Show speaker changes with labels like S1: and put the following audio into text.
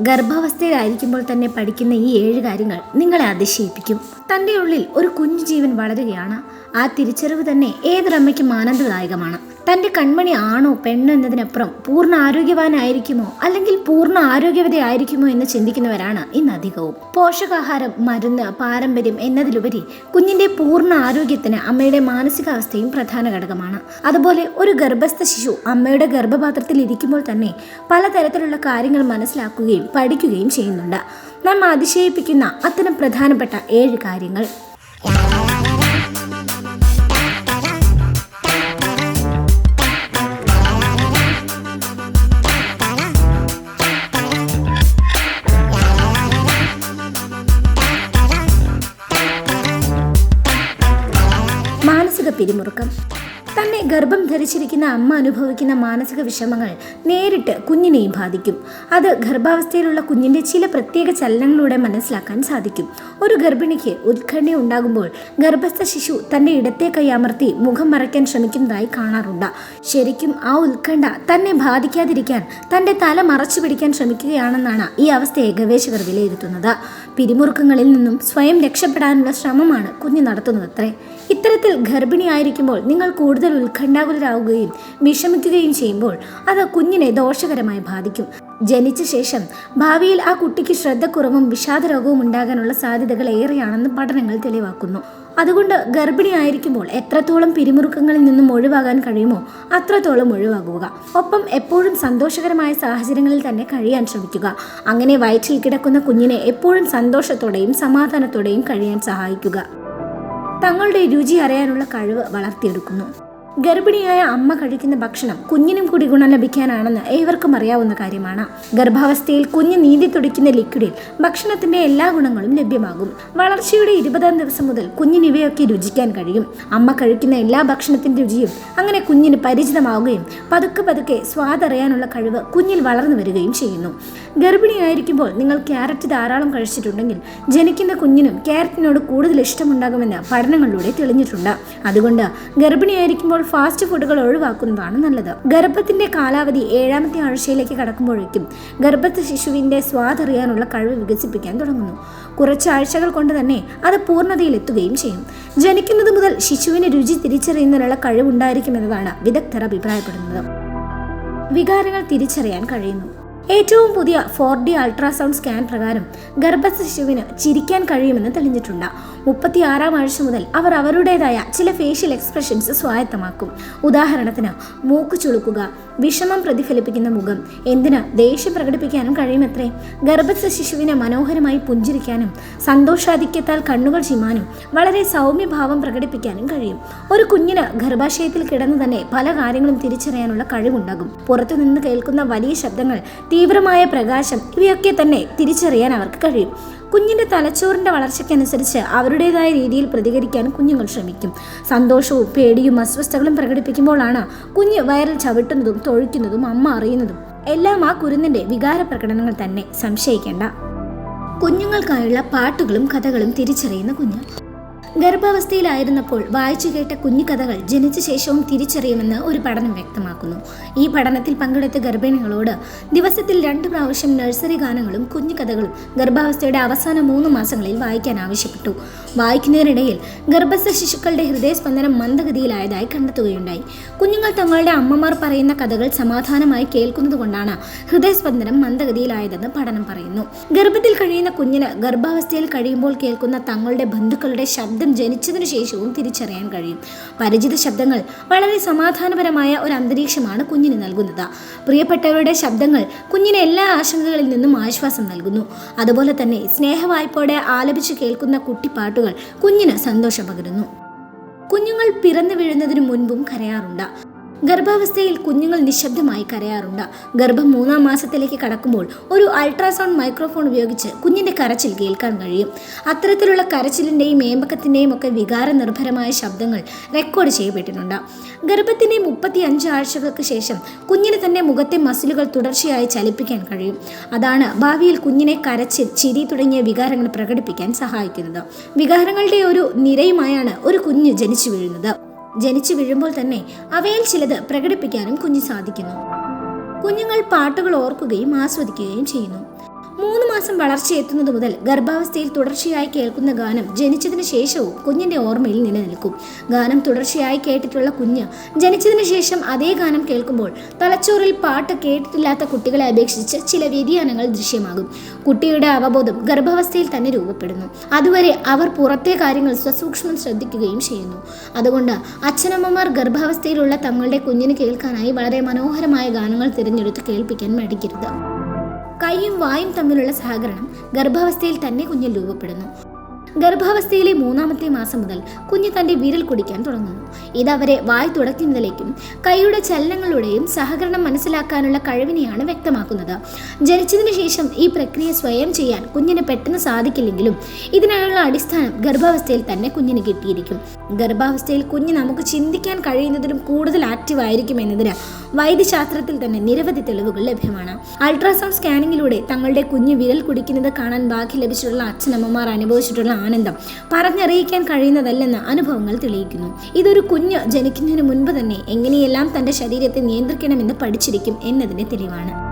S1: ഗർഭാവസ്ഥയിലായിരിക്കുമ്പോൾ തന്നെ പഠിക്കുന്ന ഈ ഏഴ് കാര്യങ്ങൾ നിങ്ങളെ അതിശയിപ്പിക്കും. തന്റെ ഉള്ളിൽ ഒരു കുഞ്ഞു ജീവൻ വളരുകയാണ്. ആ തിരിച്ചറിവ് തന്നെ ഏതൊരമ്മയ്ക്കും ആനന്ദദായകമാണ്. തന്റെ കൺമണി ആണോ പെണ്ണോ എന്നതിനപ്പുറം പൂർണ ആരോഗ്യവാനായിരിക്കുമോ അല്ലെങ്കിൽ പൂർണ ആരോഗ്യവതയായിരിക്കുമോ എന്ന് ചിന്തിക്കുന്നവരാണ് ഇന്ന് അധികവും. പോഷകാഹാരം മരുന്ന് പാരമ്പര്യം എന്നതിലുപരി കുഞ്ഞിന്റെ പൂർണ ആരോഗ്യത്തിന് അമ്മയുടെ മാനസികാവസ്ഥയും പ്രധാന ഘടകമാണ്. അതുപോലെ ഒരു ഗർഭസ്ഥ ശിശു അമ്മയുടെ ഗർഭപാത്രത്തിൽ ഇരിക്കുമ്പോൾ തന്നെ പലതരത്തിലുള്ള കാര്യങ്ങൾ മനസ്സിലാക്കുകയും പഠിക്കുകയും ചെയ്യുന്നുണ്ട്. നാം അതിശയിപ്പിക്കുന്ന അത്തരം പ്രധാനപ്പെട്ട ഏഴ് കാര്യങ്ങൾ. പിരിമുറുക്കം. തന്നെ ഗർഭം ധരിച്ചിരിക്കുന്ന അമ്മ അനുഭവിക്കുന്ന മാനസിക വിഷമങ്ങൾ നേരിട്ട് കുഞ്ഞിനെയും ബാധിക്കും. അത് ഗർഭാവസ്ഥയിലുള്ള കുഞ്ഞിന്റെ ചില പ്രത്യേക ചലനങ്ങളിലൂടെ മനസ്സിലാക്കാൻ സാധിക്കും. ഒരു ഗർഭിണിക്ക് ഉത്കണ്ഠ ഉണ്ടാകുമ്പോൾ ഗർഭസ്ഥ ശിശു തന്റെ ഇടത്തെ കൈ അമർത്തി മുഖം മറയ്ക്കാൻ ശ്രമിക്കുന്നതായി കാണാറുണ്ട്. ശരിക്കും ആ ഉത്കണ്ഠ തന്നെ ബാധിക്കാതിരിക്കാൻ തന്റെ തല മറച്ചു പിടിക്കാൻ ശ്രമിക്കുകയാണെന്നാണ് ഈ അവസ്ഥയെ ഗവേഷകർ വിലയിരുത്തുന്നത്. പിരിമുറുക്കങ്ങളിൽ നിന്നും സ്വയം രക്ഷപ്പെടാനുള്ള ശ്രമമാണ് കുഞ്ഞ് നടത്തുന്നതത്രേ ഇത്തരത്തിൽ ഗർഭിണിയായിരിക്കുമ്പോൾ നിങ്ങൾ കൂടുതൽ ഉത്കണ്ഠാകുലരാകുകയും വിഷമിക്കുകയും ചെയ്യുമ്പോൾ അത് കുഞ്ഞിനെ ദോഷകരമായി ബാധിക്കും. ജനിച്ച ശേഷം ഭാവിയിൽ ആ കുട്ടിക്ക് ശ്രദ്ധക്കുറവും വിഷാദരോഗവും ഉണ്ടാകാനുള്ള സാധ്യതകൾ ഏറെയാണെന്ന് പഠനങ്ങൾ തെളിവാക്കുന്നു. അതുകൊണ്ട് ഗർഭിണിയായിരിക്കുമ്പോൾ എത്രത്തോളം പിരിമുറുക്കങ്ങളിൽ നിന്നും ഒഴിവാകാൻ കഴിയുമോ അത്രത്തോളം ഒഴിവാകുക. ഒപ്പം എപ്പോഴും സന്തോഷകരമായ സാഹചര്യങ്ങളിൽ തന്നെ കഴിയാൻ ശ്രമിക്കുക. അങ്ങനെ വയറ്റിൽ കിടക്കുന്ന കുഞ്ഞിനെ എപ്പോഴും സന്തോഷത്തോടെയും സമാധാനത്തോടെയും കഴിയാൻ സഹായിക്കുക. തങ്ങളുടെ രുചി അറിയാനുള്ള കഴിവ് വളർത്തിയെടുക്കുന്നു. ഗർഭിണിയായ അമ്മ കഴിക്കുന്ന ഭക്ഷണം കുഞ്ഞിനും കൂടി ഗുണം ലഭിക്കാനാണെന്ന് ഏവർക്കും അറിയാവുന്ന കാര്യമാണ്. ഗർഭാവസ്ഥയിൽ കുഞ്ഞ് നീതി തുടിക്കുന്ന ലിക്വിഡിൽ ഭക്ഷണത്തിന്റെ എല്ലാ ഗുണങ്ങളും ലഭ്യമാകും. വളർച്ചയുടെ ഇരുപതാം ദിവസം മുതൽ കുഞ്ഞിന് ഇവയൊക്കെ രുചിക്കാൻ കഴിയും. അമ്മ കഴിക്കുന്ന എല്ലാ ഭക്ഷണത്തിന്റെ രുചിയും അങ്ങനെ കുഞ്ഞിന് പരിചിതമാവുകയും പതുക്കെ പതുക്കെ സ്വാദറിയാനുള്ള കഴിവ് കുഞ്ഞിൽ വളർന്നു വരികയും ചെയ്യുന്നു. ഗർഭിണിയായിരിക്കുമ്പോൾ നിങ്ങൾ ക്യാരറ്റ് ധാരാളം കഴിച്ചിട്ടുണ്ടെങ്കിൽ ജനിക്കുന്ന കുഞ്ഞിനും ക്യാരറ്റിനോട് കൂടുതൽ ഇഷ്ടമുണ്ടാകുമെന്ന് പഠനങ്ങളിലൂടെ തെളിഞ്ഞിട്ടുണ്ട്. അതുകൊണ്ട് ഗർഭിണിയായിരിക്കുമ്പോൾ ഫാസ്റ്റ് ഫുഡുകൾ ഒഴിവാക്കുന്നതാണ് നല്ലത്. ഗർഭത്തിന്റെ കാലാവധി ഏഴാമത്തെ ആഴ്ചയിലേക്ക് കടക്കുമ്പോഴേക്കും ഗർഭസ്ഥ ശിശുവിന്റെ സ്വാദറിയാനുള്ള കഴിവ് വികസിപ്പിക്കാൻ തുടങ്ങുന്നു. കുറച്ച് ആഴ്ചകൾ കൊണ്ട് തന്നെ അത് പൂർണതയിലെത്തുകയും ചെയ്യും. ജനിക്കുന്നത് മുതൽ ശിശുവിന് രുചി തിരിച്ചറിയുന്നതിനുള്ള കഴിവുണ്ടായിരിക്കുമെന്നതാണ് വിദഗ്ധർ അഭിപ്രായപ്പെടുന്നത്. വികാരങ്ങൾ തിരിച്ചറിയാൻ കഴിയുന്നു. ഏറ്റവും പുതിയ ഫോർ ഡി അൾട്രാസൗണ്ട് സ്കാൻ പ്രകാരം ഗർഭസ്ഥ ശിശുവിന് ചിരിക്കാൻ കഴിയുമെന്ന് തെളിഞ്ഞിട്ടുണ്ട്. മുപ്പത്തിയാറാം ആഴ്ച മുതൽ അവർ അവരുടേതായ ചില ഫേഷ്യൽ എക്സ്പ്രഷൻസ് സ്വായത്തമാക്കും. ഉദാഹരണത്തിന് മൂക്ക് ചുളുക്കുക വിഷമം പ്രതിഫലിപ്പിക്കുന്ന മുഖം. എന്തിന് ദേഷ്യം പ്രകടിപ്പിക്കാനും കഴിയുമത്രേ? ഗർഭസ്ഥ ശിശുവിനെ മനോഹരമായി പുഞ്ചിരിക്കാനും സന്തോഷാധിക്യത്താൽ കണ്ണുകൾ ചിമാനും വളരെ സൗമ്യഭാവം പ്രകടിപ്പിക്കാനും കഴിയും. ഒരു കുഞ്ഞിന് ഗർഭാശയത്തിൽ കിടന്നു തന്നെ പല കാര്യങ്ങളും തിരിച്ചറിയാനുള്ള കഴിവുണ്ടാകും. പുറത്തു നിന്ന് കേൾക്കുന്ന വലിയ ശബ്ദങ്ങൾ തീവ്രമായ പ്രകാശം ഇവയൊക്കെ തന്നെ തിരിച്ചറിയാൻ അവർക്ക് കഴിയും. കുഞ്ഞിന്റെ തലച്ചോറിന്റെ വളർച്ചയ്ക്കനുസരിച്ച് അവരുടേതായ രീതിയിൽ പ്രതികരിക്കാൻ കുഞ്ഞുങ്ങൾ ശ്രമിക്കും. സന്തോഷവും പേടിയും അസ്വസ്ഥകളും പ്രകടിപ്പിക്കുമ്പോഴാണ് കുഞ്ഞ് വയറിൽ ചവിട്ടുന്നതും തൊഴിക്കുന്നതും അമ്മ അറിയുന്നതും എല്ലാം ആ കുരുന്നിന്റെ വികാര പ്രകടനങ്ങൾ തന്നെ. സംശയിക്കേണ്ട. കുഞ്ഞുങ്ങൾക്കായുള്ള പാട്ടുകളും കഥകളും തിരിച്ചറിയുന്ന കുഞ്ഞ്. ഗർഭാവസ്ഥയിലായിരുന്നപ്പോൾ വായിച്ചു കേട്ട കുഞ്ഞു ജനിച്ച ശേഷവും തിരിച്ചറിയുമെന്ന് ഒരു പഠനം വ്യക്തമാക്കുന്നു. ഈ പഠനത്തിൽ പങ്കെടുത്ത ഗർഭിണികളോട് ദിവസത്തിൽ രണ്ട് പ്രാവശ്യം നഴ്സറി ഗാനങ്ങളും കുഞ്ഞു കഥകളും ഗർഭാവസ്ഥയുടെ അവസാന മൂന്ന് മാസങ്ങളിൽ വായിക്കാൻ ആവശ്യപ്പെട്ടു. വായിക്കുന്നതിനിടയിൽ ഗർഭസ്ഥ ശിശുക്കളുടെ ഹൃദയസ്പന്ദനം മന്ദഗതിയിലായതായി കണ്ടെത്തുകയുണ്ടായി. കുഞ്ഞുങ്ങൾ തങ്ങളുടെ അമ്മമാർ പറയുന്ന കഥകൾ സമാധാനമായി കേൾക്കുന്നതുകൊണ്ടാണ് ഹൃദയസ്പന്ദനം മന്ദഗതിയിലായതെന്ന് പഠനം പറയുന്നു. ഗർഭത്തിൽ കഴിയുന്ന കുഞ്ഞിന് ഗർഭാവസ്ഥയിൽ കഴിയുമ്പോൾ കേൾക്കുന്ന തങ്ങളുടെ ബന്ധുക്കളുടെ ശബ്ദം ജനിച്ചതിനു ശേഷവും തിരിച്ചറിയാൻ കഴിയും. പരിചിത ശബ്ദങ്ങൾ വളരെ സമാധാനപരമായ ഒരു അന്തരീക്ഷമാണ് കുഞ്ഞിന് നൽകുന്നത്. പ്രിയപ്പെട്ടവരുടെ ശബ്ദങ്ങൾ കുഞ്ഞിന് എല്ലാ ആശങ്കകളിൽ നിന്നും ആശ്വാസം നൽകുന്നു. അതുപോലെ തന്നെ സ്നേഹവായ്പോടെ ആലപിച്ച് കേൾക്കുന്ന കുട്ടിപ്പാട്ടുകൾ കുഞ്ഞിന് സന്തോഷം പകരുന്നു. കുഞ്ഞുങ്ങൾ പിറന്നു വീഴുന്നതിനു മുൻപും കരയാറുണ്ട്. ഗർഭാവസ്ഥയിൽ കുഞ്ഞുങ്ങൾ നിശബ്ദമായി കരയാറുണ്ട്. ഗർഭം മൂന്നാം മാസത്തിലേക്ക് കടക്കുമ്പോൾ ഒരു അൾട്രാസൗണ്ട് മൈക്രോഫോൺ ഉപയോഗിച്ച് കുഞ്ഞിന്റെ കരച്ചിൽ കേൾക്കാൻ കഴിയും. അത്തരത്തിലുള്ള കരച്ചിലിന്റെയും ഏമ്പക്കത്തിന്റെയും ഒക്കെ വികാര നിർഭരമായ ശബ്ദങ്ങൾ റെക്കോർഡ് ചെയ്യപ്പെട്ടിട്ടുണ്ട്. ഗർഭത്തിന്റെ മുപ്പത്തി അഞ്ച് ആഴ്ചകൾക്ക് ശേഷം കുഞ്ഞിന് തന്നെ മുഖത്തെ മസിലുകൾ തുടർച്ചയായി ചലിപ്പിക്കാൻ കഴിയും. അതാണ് ഭാവിയിൽ കുഞ്ഞിനെ കരച്ചിൽ ചിരി തുടങ്ങിയ വികാരങ്ങൾ പ്രകടിപ്പിക്കാൻ സഹായിക്കുന്നത്. വികാരങ്ങളുടെ ഒരു നിരയുമായാണ് ഒരു കുഞ്ഞ് ജനിച്ചു വീഴുന്നത്. ജനിച്ചു വീഴുമ്പോൾ തന്നെ അവയിൽ ചിലത് പ്രകടിപ്പിക്കാനും കുഞ്ഞ് സാധിക്കുന്നു. കുഞ്ഞുങ്ങൾ പാട്ടുകൾ ഓർക്കുകയും ആസ്വദിക്കുകയും ചെയ്യുന്നു. മൂന്ന് മാസം വളർച്ചയെത്തുന്നത് മുതൽ ഗർഭാവസ്ഥയിൽ തുടർച്ചയായി കേൾക്കുന്ന ഗാനം ജനിച്ചതിന് ശേഷവും കുഞ്ഞിന്റെ ഓർമ്മയിൽ നിലനിൽക്കും. ഗാനം തുടർച്ചയായി കേട്ടിട്ടുള്ള കുഞ്ഞ് ജനിച്ചതിന് ശേഷം അതേ ഗാനം കേൾക്കുമ്പോൾ തലച്ചോറിൽ പാട്ട് കേട്ടിട്ടില്ലാത്ത കുട്ടികളെ അപേക്ഷിച്ച് ചില വ്യതിയാനങ്ങൾ ദൃശ്യമാകും. കുട്ടിയുടെ അവബോധം ഗർഭാവസ്ഥയിൽ തന്നെ രൂപപ്പെടുന്നു. അതുവരെ അവർ പുറത്തെ കാര്യങ്ങൾ സ്വസൂക്ഷ്മം ശ്രദ്ധിക്കുകയും ചെയ്യുന്നു. അതുകൊണ്ട് അച്ഛനമ്മമാർ ഗർഭാവസ്ഥയിലുള്ള തങ്ങളുടെ കുഞ്ഞിന് കേൾക്കാനായി വളരെ മനോഹരമായ ഗാനങ്ങൾ തിരഞ്ഞെടുത്ത് കേൾപ്പിക്കാൻ മടിക്കരുത്. കൈയും വായും തമ്മിലുള്ള സഹകരണം ഗർഭാവസ്ഥയിൽ തന്നെ കുഞ്ഞിൽ രൂപപ്പെടുന്നു. ഗർഭാവസ്ഥയിലെ മൂന്നാമത്തെ മാസം മുതൽ കുഞ്ഞ് തന്റെ വിരൽ കുടിക്കാൻ തുടങ്ങുന്നു. ഇത് അവരെ വായ് തുടക്കുന്നതിലേക്കും കൈയുടെ ചലനങ്ങളുടെയും സഹകരണം മനസ്സിലാക്കാനുള്ള കഴിവിനെയാണ് വ്യക്തമാക്കുന്നത്. ജനിച്ചതിന് ശേഷം ഈ പ്രക്രിയ സ്വയം ചെയ്യാൻ കുഞ്ഞിന് പെട്ടെന്ന് സാധിക്കില്ലെങ്കിലും ഇതിനായുള്ള അടിസ്ഥാനം ഗർഭാവസ്ഥയിൽ തന്നെ കുഞ്ഞിന് കിട്ടിയിരിക്കും. ഗർഭാവസ്ഥയിൽ കുഞ്ഞ് നമുക്ക് ചിന്തിക്കാൻ കഴിയുന്നതിലും കൂടുതൽ ആക്റ്റീവ് ആയിരിക്കും എന്നതിന് വൈദ്യശാസ്ത്രത്തിൽ തന്നെ നിരവധി തെളിവുകൾ ലഭ്യമാണ്. അൾട്രാസൗണ്ട് സ്കാനിങ്ങിലൂടെ തങ്ങളുടെ കുഞ്ഞു വിരൽ കുടിക്കുന്നത് കാണാൻ ഭാഗ്യം ലഭിച്ചിട്ടുള്ള അച്ഛനമ്മമാർ അനുഭവിച്ചിട്ടുള്ള ആനന്ദം പറഞ്ഞറിയിക്കാൻ കഴിയുന്നതല്ലെന്ന് അനുഭവങ്ങൾ തെളിയിക്കുന്നു. ഇതൊരു കുഞ്ഞ് ജനിക്കുന്നതിന് മുൻപ് തന്നെ എങ്ങനെയെല്ലാം തന്റെ ശരീരത്തെ നിയന്ത്രിക്കണമെന്ന് പഠിച്ചിരിക്കും എന്നതിന്റെ തെളിവാണ്.